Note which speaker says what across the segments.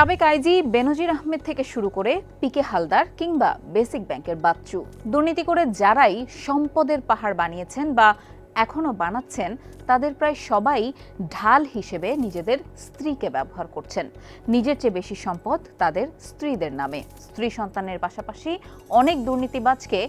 Speaker 1: সাবেক আইজি বেনজির আহমেদ থেকে শুরু করে পিকে হালদার কিংবা বেসিক ব্যাংকের বাচ্চু। দুর্নীতি করে যারাই সম্পদের পাহাড় বানিয়েছেন বা এখনও বানাচ্ছেন, তাদের প্রায় সবাই ঢাল হিসেবে নিজেদের স্ত্রীকে ব্যবহার করছেন। নিজের চেয়ে বেশি সম্পদ তাদের স্ত্রীদের নামে। স্ত্রী সন্তানের পাশাপাশি অনেক দুর্নীতিবাজকে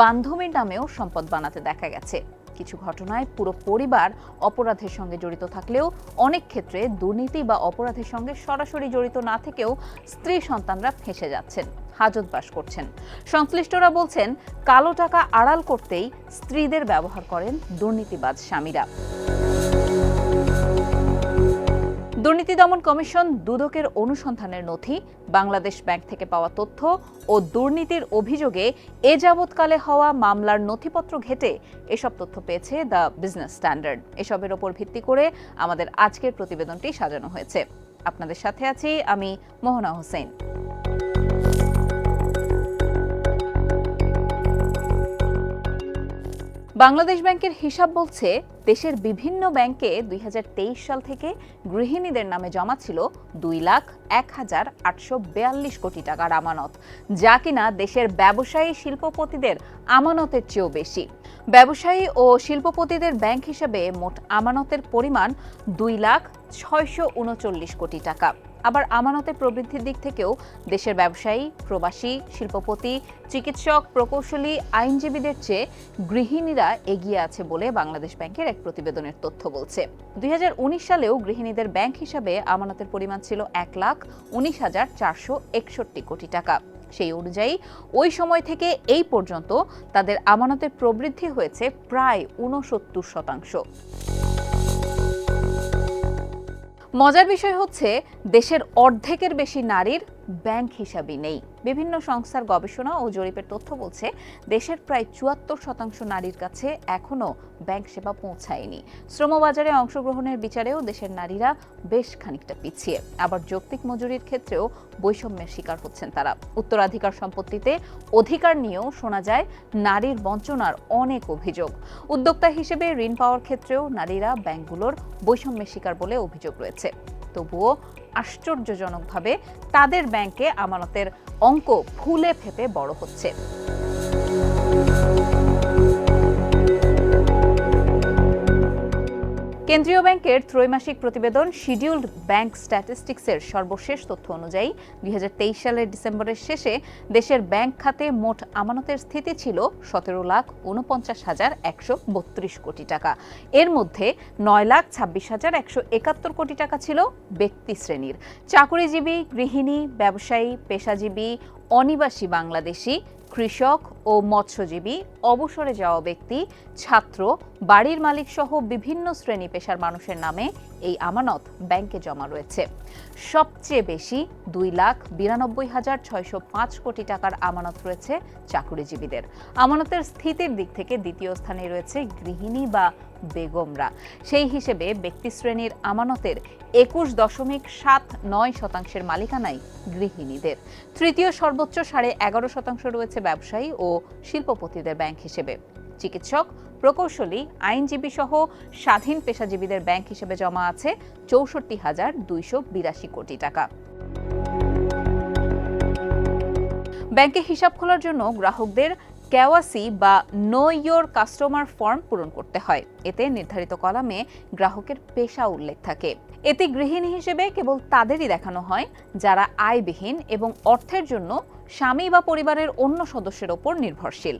Speaker 1: বান্ধবীর নামেও সম্পদ বানাতে দেখা গেছে। কিছু ঘটনায় পুরো পরিবার অপরাধের সঙ্গে জড়িত থাকলেও অনেক ক্ষেত্রে দুর্নীতি বা অপরাধের সঙ্গে সরাসরি জড়িত না থেকেও স্ত্রী সন্তানরা ফেঁসে যাচ্ছেন, হাজত বাস করছেন। সংশ্লিষ্টরা বলছেন, কালো টাকা আড়াল করতেই স্ত্রীদের ব্যবহার করেন দুর্নীতিবাজ স্বামীরা। দুর্নীতি দমন কমিশন দুদকের অনুসন্ধানের নথি, বাংলাদেশ ব্যাংক থেকে পাওয়া তথ্য ও দুর্নীতির অভিযোগে এ যাবৎকালে হওয়া মামলার নথিপত্র ঘেটে এসব তথ্য পেয়েছে দ্য বিজনেস স্ট্যান্ডার্ড। এসবের ওপর ভিত্তি করে আমাদের আজকের প্রতিবেদনটি সাজানো হয়েছে। আপনাদের সাথে আছি আমি মোহনা হোসেন। বাংলাদেশ ব্যাংকের হিসাব বলছে, দেশের বিভিন্ন ব্যাংকে দুই হাজার তেইশ সাল থেকে গৃহিণীদের নামে জমা ছিল দুই লাখ এক হাজার আটশো বিয়াল্লিশ কোটি টাকার আমানত, যা কিনা দেশের ব্যবসায়ী শিল্পপতিদের আমানতের চেয়েও বেশি। ব্যবসায়ী ও শিল্পপতিদের ব্যাংক হিসেবে মোট আমানতের পরিমাণ দুই লাখ ছয়শো উনচল্লিশ কোটি টাকা। আবার আমানতের প্রবৃদ্ধির দিক থেকেও দেশের ব্যবসায়ী, প্রবাসী, শিল্পপতি, চিকিৎসক, প্রকৌশলী, আইনজীবীদের চেয়ে গৃহিণীরা এগিয়ে আছে বলে বাংলাদেশ ব্যাংকের এক প্রতিবেদনের তথ্য বলছে। দুই হাজার উনিশ সালেও গৃহিণীদের ব্যাংক হিসাবে আমানতের পরিমাণ ছিল এক লাখ উনিশ হাজার চারশো একষট্টি কোটি টাকা। সেই অনুযায়ী ওই সময় থেকে এই পর্যন্ত তাদের আমানতের প্রবৃদ্ধি হয়েছে প্রায় ঊনসত্তর শতাংশ। মজার বিষয় হচ্ছে দেশের অর্ধেকের বেশি নারীর ব্যাংক হিসাবই নেই। বিভিন্ন সংস্থার গবেষণা ও জরিপের তথ্য বলছে, দেশের প্রায় চুয়াত্তর শতাংশ নারীর কাছে এখনও ব্যাংক সেবা পৌঁছায়নি। শ্রমবাজারে অংশগ্রহণের বিচারেও দেশের নারীরা বেশ খানিকটা পিছিয়ে। আবার যৌক্তিক মজুরির ক্ষেত্রেও বৈষম্যের শিকার হচ্ছেন তারা। উত্তরাধিকার সম্পত্তিতে অধিকার নিয়েও শোনা যায়, নারীর বঞ্চনার অনেক অভিযোগ। উদ্যোক্তা হিসেবে ঋণ পাওয়ার ক্ষেত্রেও নারীরা ব্যাংকগুলোর বৈষম্যের শিকার বলে অভিযোগ রয়েছে। তবুও আশ্চর্যজনকভাবে তাদের ব্যাংকে আমানতের অঙ্ক ফুলে ফেপে বড় হচ্ছে। কেন্দ্রীয় ব্যাংকের ত্রৈমাসিক প্রতিবেদন শিডিউলড ব্যাংক স্ট্যাটিস্টিক্সের সর্বশেষ তথ্য অনুযায়ী দুই হাজার তেইশ সালের ডিসেম্বরের শেষে দেশের ব্যাংক খাতে মোট আমানতের স্থিতি ছিল সতেরো লাখ উনপঞ্চাশ হাজার একশো বত্রিশ কোটি টাকা। এর মধ্যে নয় লাখ ছাব্বিশ হাজার একশো একাত্তর কোটি টাকা ছিল ব্যক্তি শ্রেণির। চাকরিজীবী, গৃহিণী, ব্যবসায়ী, পেশাজীবী, অনিবাসী বাংলাদেশি, কৃষক ও মৎস্যজীবী, অবসরে যাওয়া ব্যক্তি, ছাত্র, বাড়ির মালিক সহ বিভিন্ন শ্রেণি পেশার মানুষের নামে এই আমানত ব্যাংকে জমা রয়েছে। সবচেয়ে বেশি দুই লাখ বিরানব্বই হাজার ছয়শো পাঁচ কোটি টাকার আমানত রয়েছে চাকরিজীবীদের। আমানতের স্থিতির দিক থেকে দ্বিতীয় স্থানে রয়েছে গৃহিণী বা বেগমরা। সেই হিসেবে ব্যক্তি শ্রেণির আমানতের একুশ দশমিক সাত নয় শতাংশের মালিকানাই গৃহিণীদের। তৃতীয় সর্বোচ্চ সাড়ে এগারো শতাংশ রয়েছে ব্যবসায়ী ও শিল্পপতিদের ব্যাংক হিসেবে। চিকিৎসক, প্রকৌশলী, আইনজীবী সহ স্বাধীন পেশাজীবীদের ব্যাংক হিসেবে জমা আছে চৌষট্টি হাজার দুইশো বিরাশি কোটি টাকা। ব্যাংকে হিসাব খোলার জন্য গ্রাহকদের কেওয়াসি বা নো ইয়োর কাস্টমার ফর্ম পূরণ করতে হয়। এতে নির্ধারিত কলামে গ্রাহকের পেশা উল্লেখ থাকে। এতে গৃহিণী হিসেবে কেবল তাদেরই দেখানো হয়, যারা আয়বিহীন এবং অর্থের জন্য স্বামী বা পরিবারের অন্য সদস্যের ওপর নির্ভরশীল।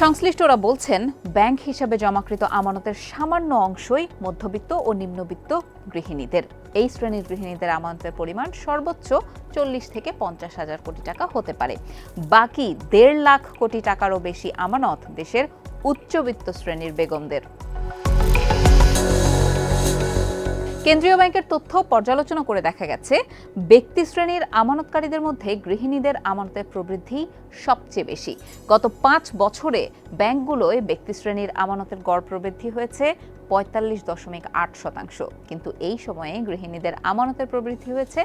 Speaker 1: সংশ্লিষ্টরা বলছেন ব্যাংক হিসাবে জমাকৃত আমানতের সামান্য অংশই মধ্যবিত্ত ও নিম্নবিত্ত গৃহিণীদের। এই শ্রেণির গৃহিণীদের আমানতের পরিমাণ সর্বোচ্চ চল্লিশ থেকে পঞ্চাশ হাজার কোটি টাকা হতে পারে। বাকি দেড় লাখ কোটি টাকারও বেশি আমানত দেশের উচ্চবিত্ত শ্রেণির বেগমদের। কেন্দ্রীয় ব্যাংকের তথ্য পর্যালোচনা করে দেখা গেছে, ব্যক্তি শ্রেণির আমানতকারীদের মধ্যে গৃহিণীদের আমানতের প্রবৃদ্ধি সবচেয়ে বেশি। গত পাঁচ বছরে ব্যাংকগুলোয় ব্যক্তি শ্রেণির আমানতের গড় প্রবৃদ্ধি হয়েছে পঁয়তাল্লিশ দশমিক আট শতাংশ। কিন্তু এই সময়ে গৃহিণীদের আমানতের প্রবৃদ্ধি হয়েছে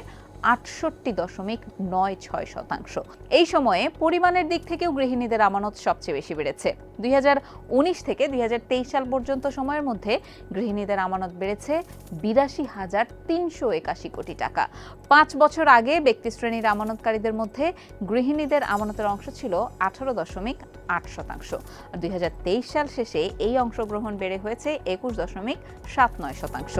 Speaker 1: আটষট্টি দশমিক নয় ছয় শতাংশ। এই সময়ে পরিমাণের দিক থেকেও গৃহিণীদের আমানত সবচেয়ে বেশি বেড়েছে। দুই হাজার উনিশ থেকে দুই হাজার তেইশ সাল পর্যন্ত সময়ের মধ্যে গৃহিণীদের আমানত বেড়েছে বিরাশি হাজার তিনশো একাশি কোটি টাকা। পাঁচ বছর আগে ব্যক্তি শ্রেণির আমানতকারীদের মধ্যে গৃহিণীদের আমানতের অংশ ছিল আঠারো দশমিক আট শতাংশ। দুই সাল শেষে এই অংশগ্রহণ বেড়ে হয়েছে একুশ দশমিক সাত নয় শতাংশ।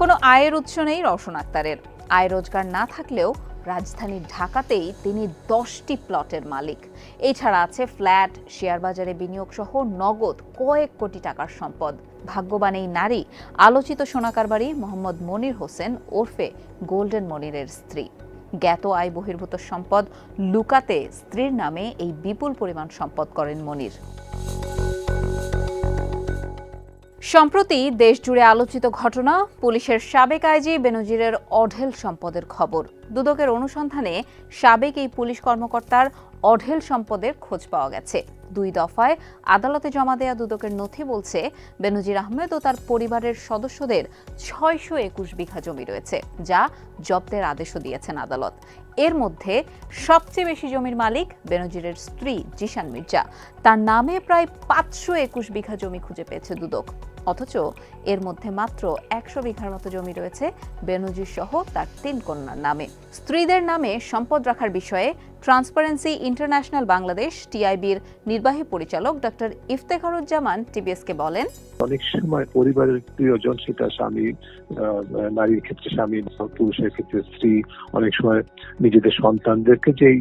Speaker 1: কোনো আয়ের উৎস নেই রওশন আক্তারের। আয় রোজগার না থাকলেও রাজধানী ঢাকাতেই তিনি দশটি প্লটের মালিক। এছাড়া আছে ফ্ল্যাট, শেয়ার বাজারে বিনিয়োগ সহ নগদ কয়েক কোটি টাকার সম্পদ। ভাগ্যবান এই নারী, আলোচিত সোনাকার বাড়ি মোহাম্মদ মনির হোসেন ওরফে গোল্ডেন মনিরের স্ত্রী। জ্ঞাত আয় বহির্ভূত সম্পদ লুকাতে স্ত্রীর নামে এই বিপুল পরিমাণ সম্পদ করেন মনির। সম্প্রতি দেশ জুড়ে আলোচিত ঘটনা, পুলিশের সাবেক আইজি বেনজিরের অঢেল সম্পদের খবর। দুদকের অনুসন্ধানে সাবেক এই পুলিশ কর্মকর্তার অঢেল সম্পদের খোঁজ পাওয়া গেছে। দুই দফায় আদালতে জমা দেয়া দুদকের নথি বলছে, বেনজির আহমেদ ও তার পরিবারের সদস্যদের ছয়শো একুশ বিঘা জমি রয়েছে, যা জব্দের আদেশও দিয়েছেন আদালত। এর মধ্যে সবচেয়ে বেশি জমির মালিক বেনজিরের স্ত্রী জিশান মির্জা। তার নামে প্রায় পাঁচশো একুশ বিঘা জমি খুঁজে পেয়েছে দুদক। অথচ এর মধ্যে মাত্র একশো বিঘার মতো জমি রয়েছে বেনজির সহ তার তিন কন্যার নামে। স্ত্রীদের নামে সম্পদ রাখার বিষয়ে ট্রান্সপারেন্সি ইন্টারন্যাশনাল বাংলাদেশ টিআইবির নির্বাহী পরিচালক ডক্টর ইফতেখারুজ্জামান টিবিএসকে বলেন,
Speaker 2: অনেক সময় পরিবারের প্রিয়জন সেটা স্বামী নারীর ক্ষেত্রে স্বামী, পুরুষের ক্ষেত্রে স্ত্রী, অনেক সময় নিজেদের সন্তানদেরকে যেই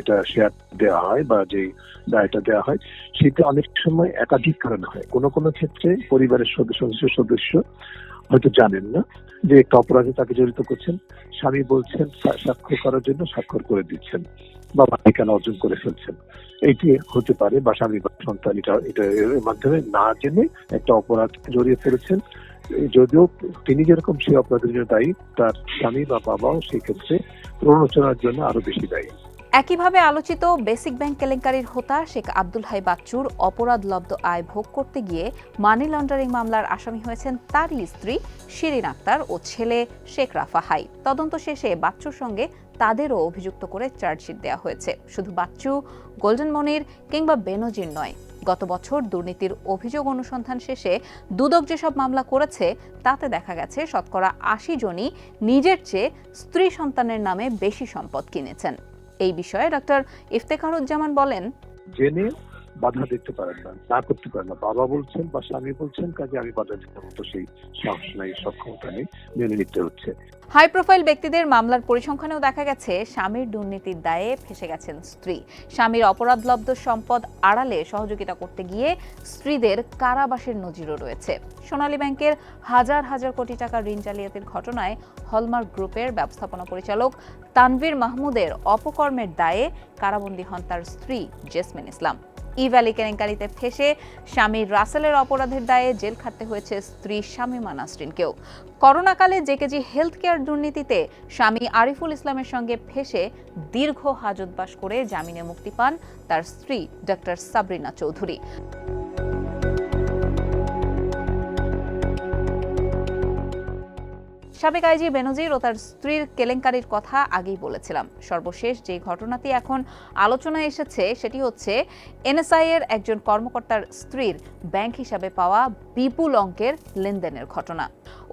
Speaker 2: এটা শেয়ার দেওয়া হয় বা যেই দায়টা দেওয়া হয়, সেটা অনেক সময় একাধিক কারণে হয়। কোনো কোনো ক্ষেত্রে পরিবারের সদস্য সদস্য হয়তো জানেন না যে একটা অপরাধে তাকে জড়িত করছেন, স্বামী বলছেন স্বাক্ষর করার জন্য স্বাক্ষর করে দিচ্ছেন বা মালিকানা অর্জন করে ফেলছেন। এটি হতে পারে বা স্বামী বা সন্তান, এটা এটা এর মাধ্যমে না জেনে একটা অপরাধ জড়িয়ে ফেলেছেন। যদিও তিনি যেরকম সেই অপরাধের জন্য দায়ী, তার স্বামী বা বাবাও সেই ক্ষেত্রে প্ররোচনার জন্য আরও বেশি দায়ী।
Speaker 1: একইভাবে আলোচিত বেসিক ব্যাংক কেলেঙ্কারির হোতা শেখ আব্দুল হাই বাচ্চুর অপরাধলব্ধ আয় ভোগ করতে গিয়ে মানি লন্ডারিং মামলার আসামি হয়েছেন তারই স্ত্রী শিরিন আক্তার ও ছেলে শেখ রাফা হাই। তদন্ত শেষে বাচ্চুর সঙ্গে তাদেরও অভিযুক্ত করে চার্জশিট দেওয়া হয়েছে। শুধু বাচ্চু, গোল্ডেন মনির কিংবা বেনজির নয়, গত বছর দুর্নীতির অভিযোগ অনুসন্ধান শেষে দুদক যেসব মামলা করেছে, তাতে দেখা গেছে শতকরা আশি জনই নিজের চেয়ে স্ত্রী সন্তানের নামে বেশি সম্পদ কিনেছেন। এই বিষয়ে ডক্টর ইফতেখারুজ্জামান বলেন।
Speaker 2: জেনে বাধা দিতে পারেন না না করতে পারেন না। বাবা বলছেন বা স্বামী বলছেন, কাজে আমি বাধা দিতে মতো সেই সাহস নাই, সক্ষমতা নেই, মেনে নিতে হচ্ছে।
Speaker 1: হাই প্রোফাইল ব্যক্তিদের মামলার পরিসংখ্যানেও দেখা গেছে, স্বামীর দুর্নীতির দায়ে ফেসে গেছেন স্ত্রী। স্বামীর অপরাধলব্ধ সম্পদ আড়ালে সহযোগিতা করতে গিয়ে স্ত্রীদের কারাবাসের নজিরও রয়েছে। সোনালী ব্যাংকের হাজার হাজার কোটি টাকা ঋণ জালিয়াতির ঘটনায় হলমার্ক গ্রুপের ব্যবস্থাপনা পরিচালক তানভীর মাহমুদের অপকর্মের দায়ে কারাবন্দী হন তার স্ত্রী জেসমিন ইসলাম। ই ভ্যালি কেলেঙ্কারিতে ফেসে স্বামী রাসেলের অপরাধের দায়ে জেল খাটতে হয়েছে স্ত্রী শামীমা নাসরিনকেও। করোনাকালে জেকেজি হেলথ কেয়ার দুর্নীতিতে স্বামী আরিফুল ইসলামের সঙ্গে ফেসে দীর্ঘ হাজতবাস করে জামিনে মুক্তি পান তার স্ত্রী ডক্টর সাবরিনা চৌধুরী। সাবেক আইজি বেনজির ও তার স্ত্রীর কেলেঙ্কারির কথা আগেই বলেছিলাম। সর্বশেষ যে ঘটনাটি এখন আলোচনায় এসেছে, সেটি হচ্ছে এনএসআই এর একজন কর্মকর্তার স্ত্রীর ব্যাংক হিসাবে পাওয়া বিপুল অঙ্কের লেনদেনের ঘটনা।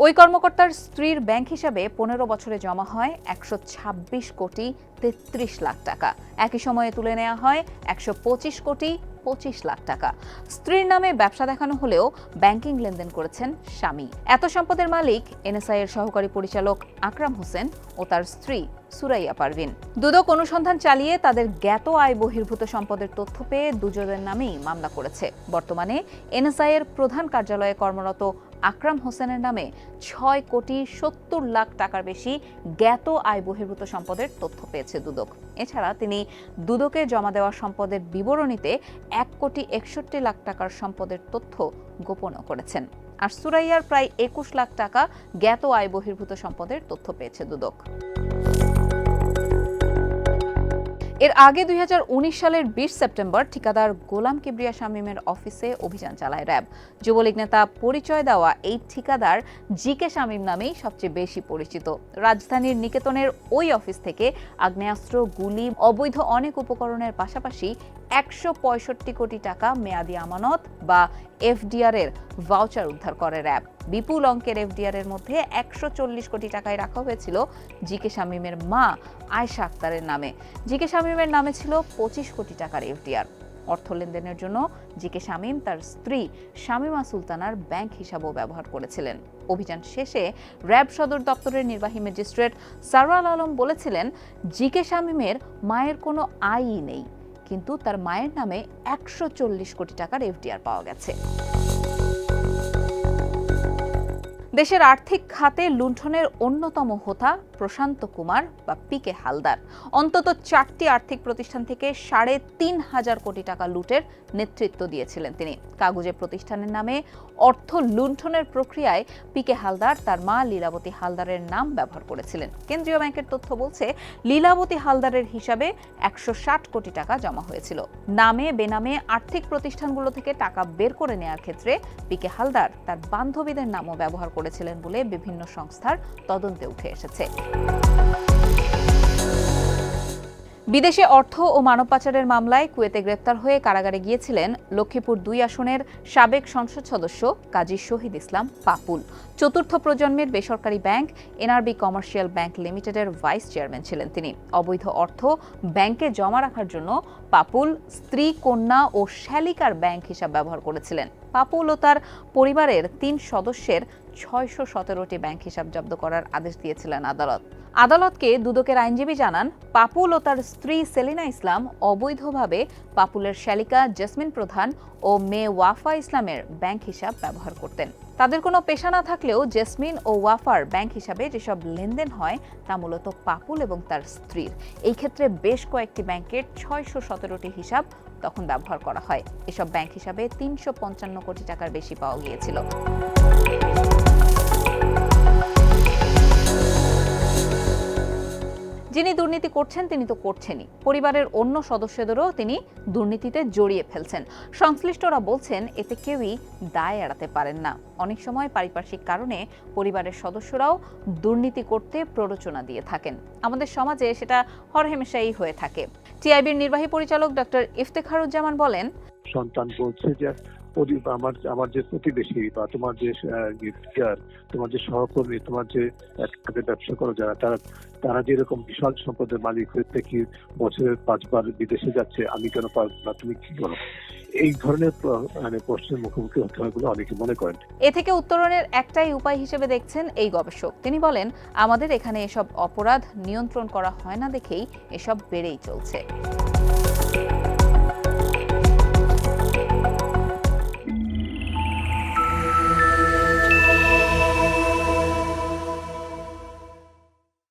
Speaker 1: ওই কর্মকর্তার স্ত্রীর ব্যাংক হিসাবে পনেরো বছরে জমা হয় একশো ছাব্বিশ কোটি তেত্রিশ লাখ টাকা। একই সময়ে তুলে নেওয়া হয় একশো পঁচিশ কোটি পঁচিশ লাখ টাকা। স্ত্রীর নামে ব্যবসা দেখানো হলেও ব্যাংকিং লেনদেন করেছেন স্বামী। এত সম্পদের মালিক এনএসআই এর সহকারী পরিচালক আকরাম হোসেন ও তার স্ত্রী সুরাইয়া পারভিন। দুদক অনুসন্ধান চালিয়ে তাদের জ্ঞাত আয় বহির্ভূত সম্পদের তথ্য পেয়ে দুজনের নামেই মামলা করেছে। বর্তমানে এনএসআই এর প্রধান কার্যালয়ে কর্মরত আকরাম হোসেনের নামে ছয় কোটি সত্তর লাখ টাকার বেশি জ্ঞাত আয় বহির্ভূত সম্পদের তথ্য পেয়েছে দুদক। এছাড়া তিনি দুদকে জমা দেওয়া সম্পদের বিবরণীতে এক কোটি একষট্টি লাখ টাকার সম্পদের তথ্য গোপনও করেছেন। আর সুরাইয়ার প্রায় একুশ লাখ টাকা জ্ঞাত আয় বহির্ভূত সম্পদের তথ্য পেয়েছে দুদক। এর আগে দুই হাজার উনিশ সালের বিশ সেপ্টেম্বর ঠিকাদার গোলাম কিবরিয়া শামীমের অফিসে অভিযান চালায় র্যাব। যুবলীগ নেতা পরিচয় দেওয়া এই ঠিকাদার জি কে শামীম নামেই সবচেয়ে বেশি পরিচিত। রাজধানীর নিকেতনের ওই অফিস থেকে আগ্নেয়াস্ত্র, গুলি, অবৈধ অনেক উপকরণের পাশাপাশি একশো পঁয়ষট্টি কোটি টাকা মেয়াদি আমানত বা এফডিআর এর ভাউচার উদ্ধার করে র্যাব বিপুল অঙ্কের এফডিআর এর মধ্যে একশো চল্লিশ কোটি টাকায় রাখা হয়েছিল জি কে শামীমের মা আয়শা আক্তারের নামে। জি কে শামীমের নামে ছিল পঁচিশ কোটি টাকার এফডিআর। অর্থ লেনদেনের জন্য জি কে শামীম তার স্ত্রী শামীমা সুলতানার ব্যাংক হিসাবও ব্যবহার করেছিলেন। অভিযান শেষে র্যাব সদর দপ্তরের নির্বাহী ম্যাজিস্ট্রেট সারওয়াল আলম বলেছিলেন জি কে শামীমের মায়ের কোনো আয়ই নেই। কিন্তু তার মায়ের নামে একশো চল্লিশ কোটি টাকার এফডিআর পাওয়া গেছে। দেশের আর্থিক খাতে লুণ্ঠনের অন্যতম হোতা প্রশান্ত কুমার বা পিকে হালদার। অন্তত চারটি আর্থিক প্রতিষ্ঠান থেকে সাড়ে তিন হাজার কোটি টাকা লুটের নেতৃত্ব দিয়েছিলেন তিনি। কাগজে প্রতিষ্ঠানের নামে অর্থ লুণ্ঠনের প্রক্রিয়ায় পিকে হালদার তার মা লীলাবতী হালদারের নাম ব্যবহার করেছিলেন। কেন্দ্রীয় ব্যাংকের তথ্য বলছে, লীলাবতী হালদারের হিসাবে একশো ষাট কোটি টাকা জমা হয়েছিল। নামে বেনামে আর্থিক প্রতিষ্ঠানগুলো থেকে টাকা বের করে নেওয়ার ক্ষেত্রে পিকে হালদার তার বান্ধবীদের নামও ব্যবহার করেছিলেন বলে বিভিন্ন সংস্থার তদন্তে উঠে এসেছে। বিদেশে অর্থ ও মানব পাচারের মামলায় কুয়েতে গ্রেপ্তার হয়ে কারাগারে গিয়েছিলেন লক্ষ্মীপুর দুই আসনের সাবেক সংসদ সদস্য কাজী শহীদ ইসলাম পাপুল। চতুর্থ প্রজন্মের বেসরকারি ব্যাংক, এনআরবি কমার্শিয়াল ব্যাংক লিমিটেডের ভাইস চেয়ারম্যান ছিলেন তিনি। অবৈধ অর্থ ব্যাংকে জমা রাখার জন্য পাপুল স্ত্রী, কন্যা ও শ্যালিকার ব্যাংক হিসাব ব্যবহার করেছিলেন। পাপুল ও তার পরিবারের তিন সদস্যের ছয়শো সতেরোটি ব্যাংক হিসাব জব্দ করার আদেশ দিয়েছিলেন আদালত। আদালতকে দুদকের আইনজীবী জানান, পাপুল ও তার স্ত্রী সেলিনা ইসলাম অবৈধভাবে পাপুলের শ্যালিকা জেসমিন প্রধান ও মেয়ে ওয়াফা ইসলামের ব্যাংক হিসাব ব্যবহার করতেন। তাদের কোনো পেশা না থাকলেও জেসমিন ও ওয়াফার ব্যাংক হিসাবে যেসব লেনদেন হয়, তা মূলত পাপুল এবং তার স্ত্রীর। এই ক্ষেত্রে বেশ কয়েকটি ব্যাংকের ছয়শো সতেরোটি হিসাব তখন ব্যবহার করা হয়। এসব ব্যাংক হিসাবে তিনশো পঞ্চান্ন কোটি টাকার বেশি পাওয়া গিয়েছিল। যিনি দুর্নীতি করছেন, তিনি তো করছেনই। পরিবারের অন্য সদস্যদেরও তিনি দুর্নীতিতে জড়িয়ে ফেলছেন। সংশ্লিষ্টরা বলছেন, এতে কেউই দায় এড়াতে পারেন না। অনেক সময় পারিপার্শ্বিক কারণে পরিবারের সদস্যরাও দুর্নীতি করতে প্ররোচনা দিয়ে থাকেন। আমাদের সমাজে সেটা হরহেমেশাই হয়ে থাকে। টিআইবির নির্বাহী পরিচালক ডক্টর ইফতেখারুজ্জামান বলেন,
Speaker 2: সন্তান বলছে যে আমার আমার যে প্রতিবেশী বা তোমার যে গিফটার তোমার যে সহকর্মী, তোমার যে একসাথে ব্যবসা করো যারা, তারা তারা যেরকম বিশাল সম্পদের মালিক হয়ে কি বছরের পাঁচবার বিদেশে যাচ্ছে, আমি কেন পারব না, তুমি কি করো? এই ধরনের মানে প্রশ্নের মুখোমুখি হতে হয় বলে অনেকে মনে করেন।
Speaker 1: এ থেকে উত্তরণের একটাই উপায় হিসেবে দেখছেন এই গবেষক। তিনি বলেন, আমাদের এখানে এসব অপরাধ নিয়ন্ত্রণ করা হয় না দেখেই এসব বেড়েই চলছে।